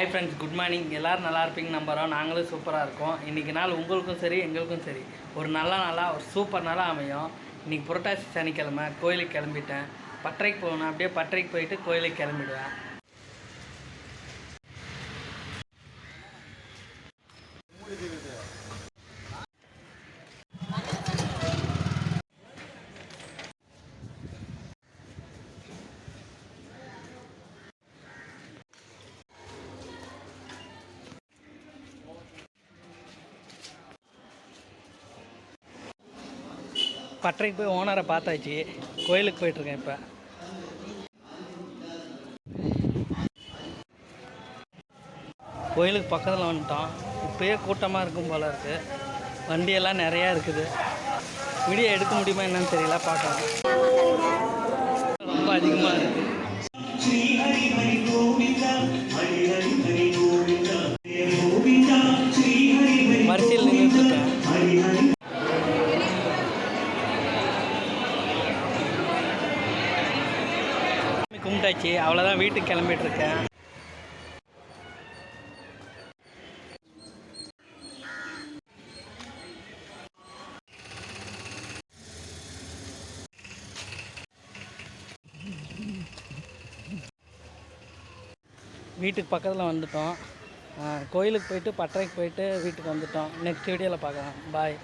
Hi friends good morning எல்லோரும் நல்லா இருப்பீங்க நம்புகிறோம் நாங்களும் சூப்பராக இருக்கோம். இன்றைக்கி நாள் உங்களுக்கும் சரி எங்களுக்கும் சரி. ஒரு நல்ல நாளாக ஒரு சூப்பர் நாளாக அமையும். இன்றைக்கி புரட்டாசி சனிக்கிழமை கோயிலுக்கு கிளம்பிட்டேன். பட்டறைக்கு போகணும். அப்படியே பட்டறைக்கு போயிட்டு கோயிலுக்கு கிளம்பிடுவேன். பட்டறைக்கு போய் ஓனரை பார்த்தாச்சு. கோயிலுக்கு போயிட்டுருக்கேன் இப்போ. கோயிலுக்கு பக்கத்தில் வந்துட்டோம். இப்போயே கூட்டமாக இருக்கும் போல இருக்குது வண்டியெல்லாம் நிறையா இருக்குது. வீடியோ எடுக்க முடியுமா என்னன்னு தெரியல பார்க்கலாம். ரொம்ப அதிகமாக இருக்குது கும்பிட்டாச்சு. அவ்வளோதான் வீட்டுக்கு கிளம்பிட்டு இருக்கேன் வீட்டுக்கு பக்கத்தில் வந்துட்டோம். கோயிலுக்கு போயிட்டு பட்டறைக்கு போயிட்டு வீட்டுக்கு வந்துட்டோம். நெக்ஸ்ட் வீடியோவில் பார்க்கலாம். பாய்